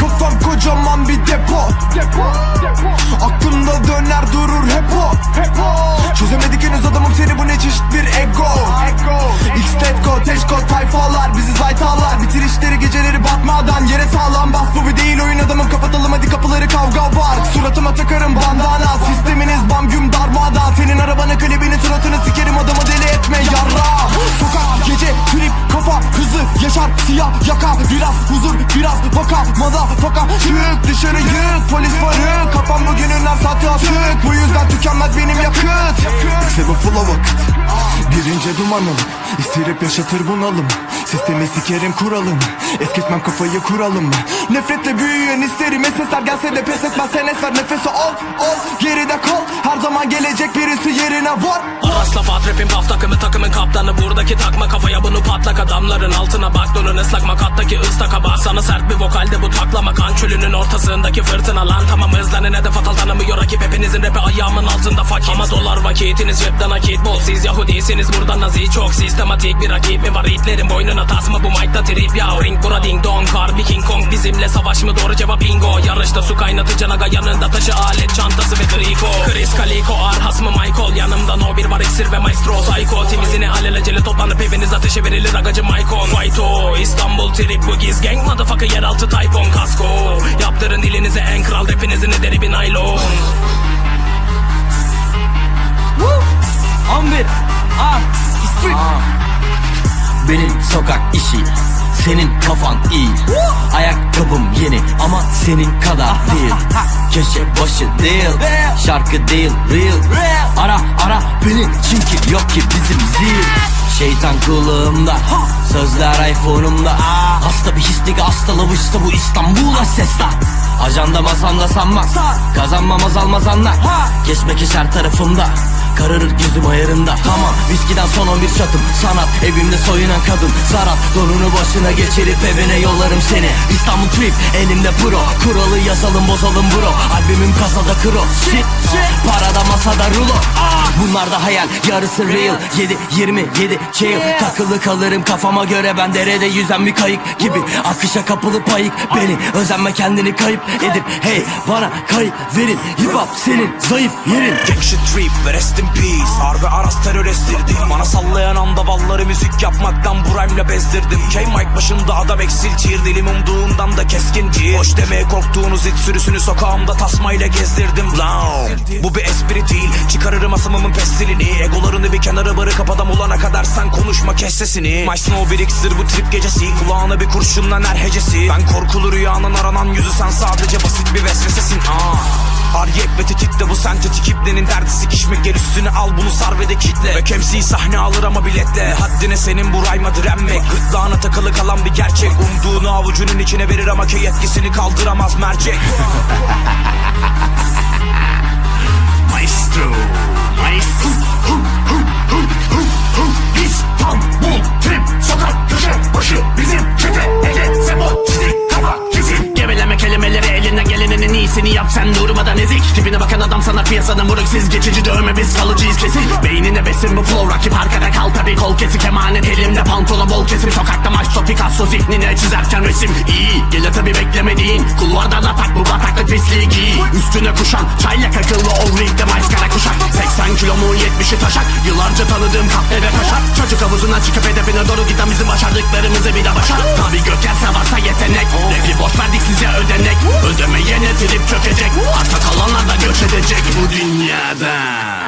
Kafam kocaman bir depo, depo. Aklımda döner durur hep o, o. Çözemedik henüz adamım seni bu ne çeşit bir ego, ego. X-Tetko, Teşko tayfalar bizi zaytalar Bitir işleri geceleri batmadan yere sağlam bas Bu bir değil oyun adamım kapatalım hadi kapıları kavga var Suratıma takarım bak Siyah yaka biraz huzur biraz vaka Motherfucker. Çık dışarı yık Polis varı kafam bugününler saati asık Bu yüzden tükenmez benim yakıt. Sebep full vakit. Birinci duman alıp İstirip yaşatır bunalım. Sistemi sikerim kuralım. Eskitmem kafayı kuralım Nefretle büyüyen isterim SS'ler gelse de pes etmez. Sen esver nefesi al al Geride kal. Her zaman gelecek birisi yerine var. Arasla fat rapin paf takımı takımın kaptanı. Buradaki takma kafaya bunu patlak adamların altına bak. Donun ıslak makattaki ıslak hava Sana sert bir vokalde bu taklama. Kan çölünün ortasındaki fırtına lan. Tamam hızlanın hedef atal tanımıyor rakip. Hepinizin rapi ayağımın altında fakir. Ama dolar vakitiniz cepten nakit. Bol Siz Yahudisiniz. Burada nazi çok sistematik bir rakip mi var? İtlerin boynuna tas mı bu mic'da trip ya Ring bura ding dong. Harbi King Kong bizimle savaş mı? Doğru cevap bingo. Yarışta su kaynatı naga yanında taşı alet çantası ve griko Chris Calico Arhas mı? Michael yanımda no bir var iksir ve maestro. Psycho temizini alelacele toplanıp eviniz ateşe verilir agacı Maicon. Fighto İstanbul trip bu giz. Gang motherfucker yeraltı Tayfun kasko. Yaptırın dilinize en kral rapinizin ederi bir naylon. 11 Ah Aa. Benim sokak işi senin kafan iyi. Ayakkabım yeni ama senin kadar değil. Köşe başı değil Şarkı değil real. Ara ara beni çünkü yok ki bizim zil. Şeytan kulağımda Sözler iPhone'umda. Hasta bir his nigga hastalamıştı bu İstanbul'a sesler. Ajanda masamda sanma Kazanmam azalmaz anlar. Geçmek her tarafımda Kararır gözüm ayarında. Tamam viskiden son 11 çatım. Sanat evimde soyunan kadın. Zarat donunu başına geçirip evine yollarım seni. İstanbul trip elimde pro. Kuralı yazalım bozalım bro. Albümüm kasada kro. Shit Parada masada rulo. Bunlar da hayal. Yarısı real. 7 27 chill Takılı kalırım kafama göre. Ben derede yüzen bir kayık gibi. Akışa kapılı payık. Beni özenme kendini kayıp edip. Hey bana kayıp verin. Hip hop senin zayıf yerin. Gangster trip ve rest in peace. Harbi Aras terör estirdi Bana sallayan anda balları müzik yapmaktan bu rhyme'le bezdirdim. K-Mike başında adam eksil Cheer dilim umduğundan da keskin değil Boş demeye korktuğunuz it sürüsünü sokağımda tasmayla gezdirdim. Blow. Bu bir espri değil. Çıkarırım asımımın pestilini Egolarını bir kenara bırakıp adam olana kadar sen konuşma kes sesini. My snow bir iksir bu trip gecesi. Kulağına bir kurşunla her hecesi. Ben korkulu rüyanın aranan yüzü sen sadece basit bir vesvesesin. Aa. Tetikte bu sentetik ibnenin derdi sikişmek. Gel üstüne al bunu sar ve de kitle. Ve MC sahne alır ama biletle. Haddine senin bu rayma direnmek Gırtlağına takılı kalan bir gerçek. Umduğunu avucunun içine verir ama ki yetkisini kaldıramaz mercek piyasanın muruksuz geçici dövme biz kalıcıyız kesin Beynine besin bu flow rakip arkada kal tabi kol kesik emanet elimde pantolon bol kesim. Sokakta maçta Picasso zihnine çizerken resim. İyi Gele tabi beklemediğin. Kulvardan atak bu bataklık pisliği giy. Üstüne kuşan çaylak akıllı o ringde maskara kuşak. 80 kilo mu 70'i taşak. Yıllarca tanıdığım kahve ve paşak Çocuk havuzuna çıkıp hedefine doğru giden bizim başardıklarımızı bir de başar. Tabi gökerse varsa yetenek göç edecek bu dünyada